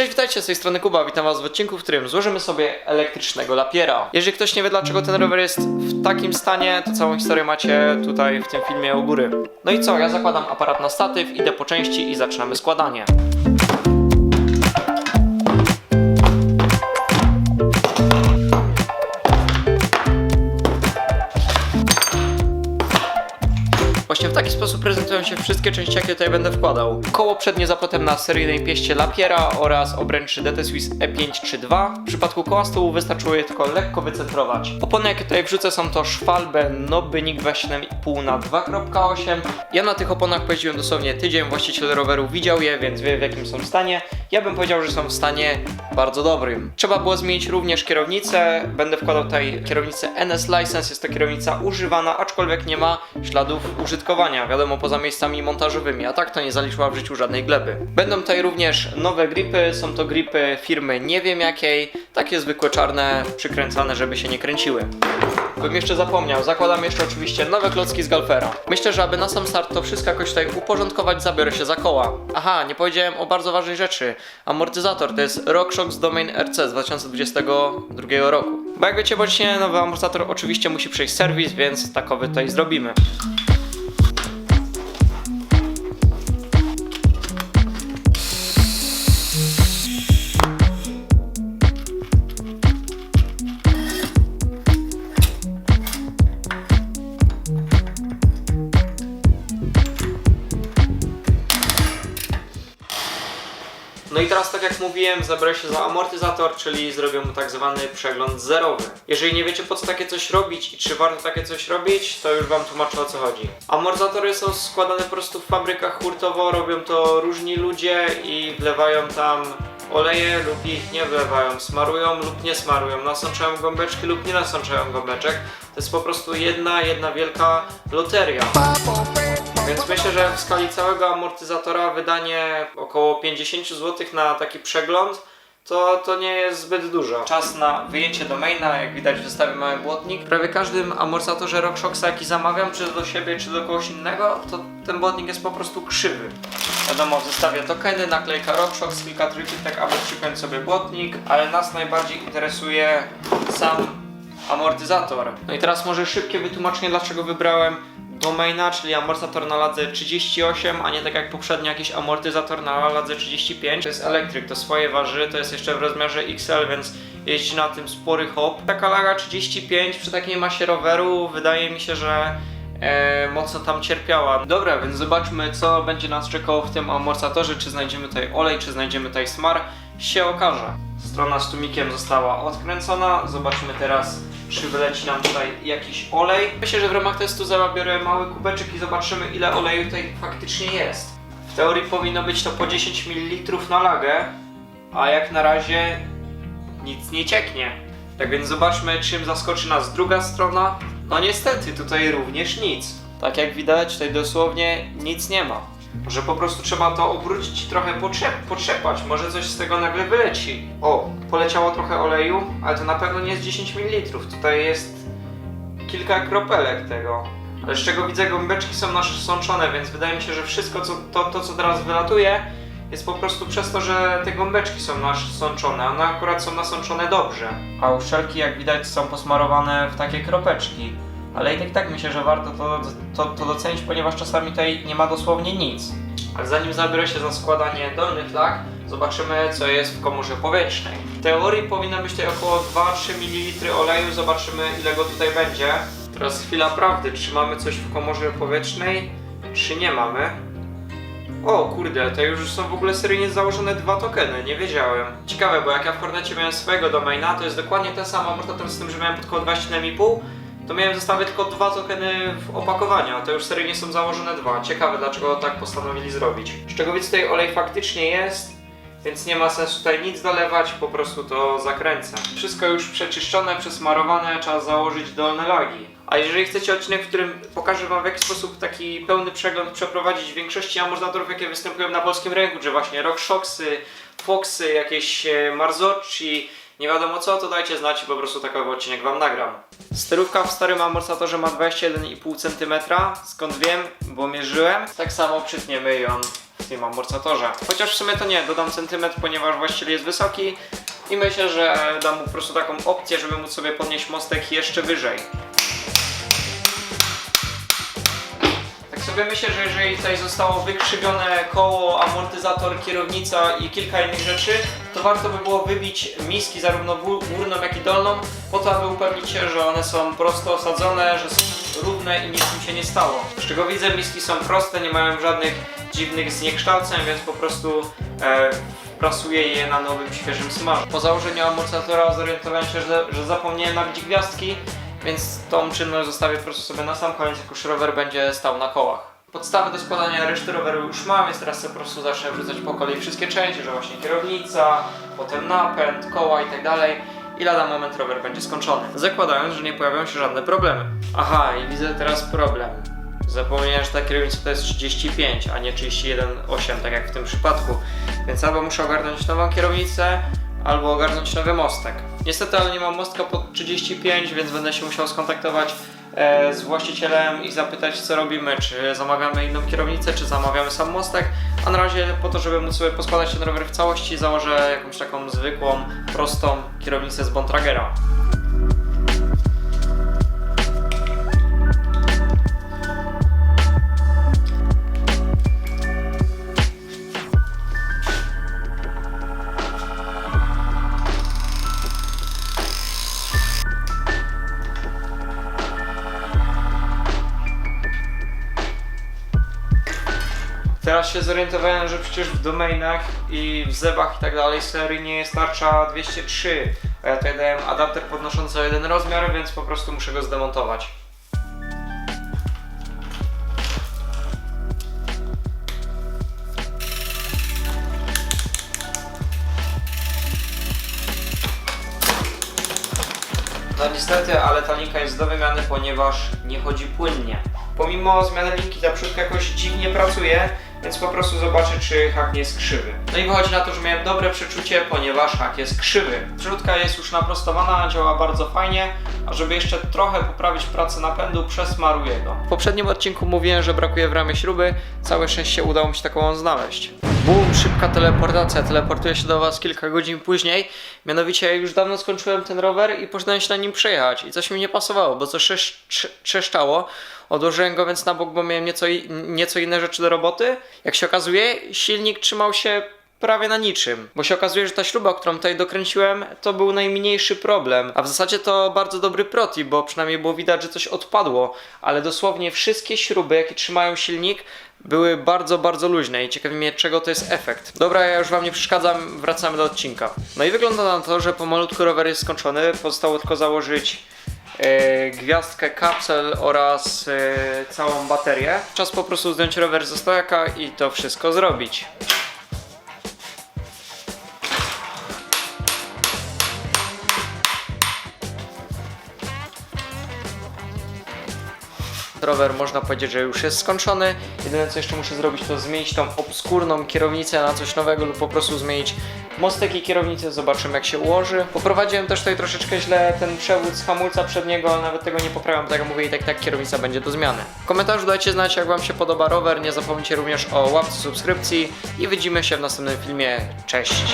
Cześć, witajcie z tej strony Kuba, witam was w odcinku, w którym złożymy sobie elektrycznego lapiera. Jeżeli ktoś nie wie dlaczego ten rower jest w takim stanie, to całą historię macie tutaj w tym filmie u góry. No i co, ja zakładam aparat na statyw, idę po części i zaczynamy składanie. Taki sposób prezentują się wszystkie części, jakie tutaj będę wkładał. Koło przednie zapotem na seryjnej pieście Lapiera oraz obręczy DT Swiss E532. W przypadku koła z wystarczyło je tylko lekko wycentrować. Opony, jakie tutaj wrzucę są to Schwalbe Nobby NIK 27,5 na 2.8. Ja na tych oponach pojeździłem dosłownie tydzień, właściciel roweru widział je, więc wie w jakim są stanie. Ja bym powiedział, że są w stanie bardzo dobrym. Trzeba było zmienić również kierownicę. Będę wkładał tutaj kierownicę NS License. Jest to kierownica używana, aczkolwiek nie ma śladów użytkowania. Wiadomo, poza miejscami montażowymi, a tak to nie zaliczyła w życiu żadnej gleby. Będą tutaj również nowe gripy. Są to gripy firmy nie wiem jakiej. Takie zwykłe czarne, przykręcane, żeby się nie kręciły. Bym jeszcze zapomniał, zakładam jeszcze oczywiście nowe klocki z Galfera. Myślę, że aby na sam start to wszystko jakoś tutaj uporządkować, zabiorę się za koła. Aha, nie powiedziałem o bardzo ważnej rzeczy. Amortyzator to jest RockShox Domain RC z 2022 roku. Bo jak wiecie, bądź nowy amortyzator oczywiście musi przejść serwis, więc takowy tutaj zrobimy. No i teraz, tak jak mówiłem, zabiorę się za amortyzator, czyli zrobię mu tak zwany przegląd zerowy. Jeżeli nie wiecie po co takie coś robić i czy warto takie coś robić, to już wam tłumaczę o co chodzi. Amortyzatory są składane po prostu w fabrykach hurtowo, robią to różni ludzie i wlewają tam oleje lub ich nie wlewają, smarują lub nie smarują, nasączają gąbeczki lub nie nasączają gąbeczek. To jest po prostu jedna, jedna wielka loteria. Więc myślę, że w skali całego amortyzatora wydanie około 50 zł na taki przegląd to, to nie jest zbyt dużo. Czas na wyjęcie domaina, jak widać w zestawie mały błotnik. Prawie każdym amortyzatorze RockShoxa jaki zamawiam, czy do siebie, czy do kogoś innego, to ten błotnik jest po prostu krzywy. Wiadomo, w tokeny, naklejka RockShox, kilka trójków, tak aby przypiąć sobie błotnik, ale nas najbardziej interesuje sam amortyzator. No i teraz może szybkie wytłumaczenie, dlaczego wybrałem domaina, czyli amortyzator na ladze 38, a nie tak jak poprzednio jakiś amortyzator na ladze 35. To jest elektryk, to swoje waży, to jest jeszcze w rozmiarze XL, więc jeździ na tym spory hop. Taka laga 35 przy takiej masie roweru wydaje mi się, że e, mocno tam cierpiała. Dobra, więc zobaczmy co będzie nas czekało w tym amortyzatorze, czy znajdziemy tutaj olej, czy znajdziemy tutaj smar, się okaże. Strona z tłumikiem została odkręcona, zobaczmy teraz czy wyleci nam tutaj jakiś olej. Myślę, że w ramach testu zabiorę mały kubeczek i zobaczymy ile oleju tutaj faktycznie jest. W teorii powinno być to po 10 ml na lagę, a jak na razie nic nie cieknie. Tak więc zobaczmy czym zaskoczy nas druga strona. No niestety tutaj również nic. Tak jak widać tutaj dosłownie nic nie ma. Może po prostu trzeba to obrócić i trochę potrzep, potrzepać, może coś z tego nagle wyleci. O, poleciało trochę oleju, ale to na pewno nie jest 10 ml. Tutaj jest kilka kropelek tego. Ale z czego widzę, gąbeczki są nasączone, więc wydaje mi się, że wszystko co, to, to, co teraz wylatuje, jest po prostu przez to, że te gąbeczki są nasączone. One akurat są nasączone dobrze. A uszczelki, jak widać, są posmarowane w takie kropeczki. Ale i tak, tak myślę, że warto to, to, to docenić, ponieważ czasami tutaj nie ma dosłownie nic. Ale zanim zabiorę się za składanie dolnych lag, zobaczymy co jest w komorze powietrznej. W teorii powinno być tutaj około 2-3 ml oleju, zobaczymy ile go tutaj będzie. Teraz chwila prawdy, czy mamy coś w komorze powietrznej, czy nie mamy. O kurde, to już są w ogóle seryjnie założone dwa tokeny, nie wiedziałem. Ciekawe, bo jak ja w Hornecie miałem swojego domaina, to jest dokładnie ten sam amortyzator z tym, że miałem pod koło 27,5 to miałem w tylko dwa tokeny w opakowaniu, a to już seryjnie są założone dwa. Ciekawe dlaczego tak postanowili zrobić. Z czego więc tutaj olej faktycznie jest, więc nie ma sensu tutaj nic dolewać, po prostu to zakręcę. Wszystko już przeczyszczone, przesmarowane, trzeba założyć dolne lagi. A jeżeli chcecie odcinek, w którym pokażę wam w jaki sposób taki pełny przegląd przeprowadzić większości amortyzatorów, jakie występują na polskim rynku, czy właśnie RockShoxy, Foxy, jakieś e, Marzocci, nie wiadomo co, to dajcie znać i po prostu takowy odcinek wam nagram. Sterówka w starym amortyzatorze ma 21,5 cm, skąd wiem, bo mierzyłem. Tak samo przytniemy ją w tym amortyzatorze. Chociaż w sumie to nie, dodam centymetr, ponieważ właściciel jest wysoki i myślę, że dam mu po prostu taką opcję, żeby móc sobie podnieść mostek jeszcze wyżej. Sobie myślę, że jeżeli tutaj zostało wykrzywione koło, amortyzator, kierownica i kilka innych rzeczy, to warto by było wybić miski zarówno gó- górną, jak i dolną, po to, aby upewnić się, że one są prosto osadzone, że są równe i nic im się nie stało. Z czego widzę, miski są proste, nie mają żadnych dziwnych zniekształceń, więc po prostu e, prasuję je na nowym, świeżym smażu. Po założeniu amortyzatora zorientowałem się, że, że zapomniałem nabić gwiazdki, więc tą czynność zostawię po prostu sobie na sam koniec, jak już rower będzie stał na kołach. Podstawy do składania reszty roweru już mam, więc teraz sobie po prostu zacznę wrzucać po kolei wszystkie części, że właśnie kierownica, potem napęd, koła i tak dalej. I lada moment rower będzie skończony. Zakładając, że nie pojawią się żadne problemy. Aha, i widzę teraz problem. Zapomniałem, że ta kierownica to jest 35, a nie 31,8, tak jak w tym przypadku. Więc albo muszę ogarnąć nową kierownicę, albo ogarnąć nowy mostek. Niestety, ale nie mam mostka pod 35, więc będę się musiał skontaktować e, z właścicielem i zapytać, co robimy. Czy zamawiamy inną kierownicę, czy zamawiamy sam mostek. A na razie, po to, żeby móc sobie poskładać ten rower w całości, założę jakąś taką zwykłą, prostą kierownicę z Bontragera. Teraz się zorientowałem, że przecież w domainach i w zebach i tak dalej seryjnie jest tarcza 203. A ja tutaj dałem adapter podnoszący o jeden rozmiar, więc po prostu muszę go zdemontować. No niestety, ale ta linka jest do wymiany, ponieważ nie chodzi płynnie. Pomimo zmiany linki ta przódka jakoś dziwnie pracuje, więc po prostu zobaczę, czy hak nie jest krzywy. No i wychodzi na to, że miałem dobre przeczucie, ponieważ hak jest krzywy. Przódka jest już naprostowana, działa bardzo fajnie, a żeby jeszcze trochę poprawić pracę napędu, przesmaruję go. W poprzednim odcinku mówiłem, że brakuje w ramie śruby, całe szczęście udało mi się taką znaleźć. Bum, szybka teleportacja, teleportuję się do Was kilka godzin później. Mianowicie już dawno skończyłem ten rower i poszedłem się na nim przejechać. I coś mi nie pasowało, bo coś trzesz- trze- trzeszczało. Odłożyłem go więc na bok, bo miałem nieco, nieco inne rzeczy do roboty. Jak się okazuje, silnik trzymał się prawie na niczym. Bo się okazuje, że ta śruba, którą tutaj dokręciłem, to był najmniejszy problem. A w zasadzie to bardzo dobry proti, bo przynajmniej było widać, że coś odpadło. Ale dosłownie wszystkie śruby, jakie trzymają silnik, były bardzo, bardzo luźne i ciekawi mnie, czego to jest efekt. Dobra, ja już wam nie przeszkadzam, wracamy do odcinka. No i wygląda na to, że pomalutku rower jest skończony. Pozostało tylko założyć e, gwiazdkę, kapsel oraz e, całą baterię. Czas po prostu zdjąć rower ze stojaka i to wszystko zrobić. Rower można powiedzieć, że już jest skończony. Jedyne co jeszcze muszę zrobić to zmienić tą obskurną kierownicę na coś nowego lub po prostu zmienić mostek i kierownicę. Zobaczymy jak się ułoży. Poprowadziłem też tutaj troszeczkę źle ten przewód z hamulca przedniego, ale nawet tego nie poprawiam, tak jak mówię i tak tak kierownica będzie do zmiany. W komentarzu dajcie znać jak wam się podoba rower. Nie zapomnijcie również o łapce subskrypcji i widzimy się w następnym filmie. Cześć!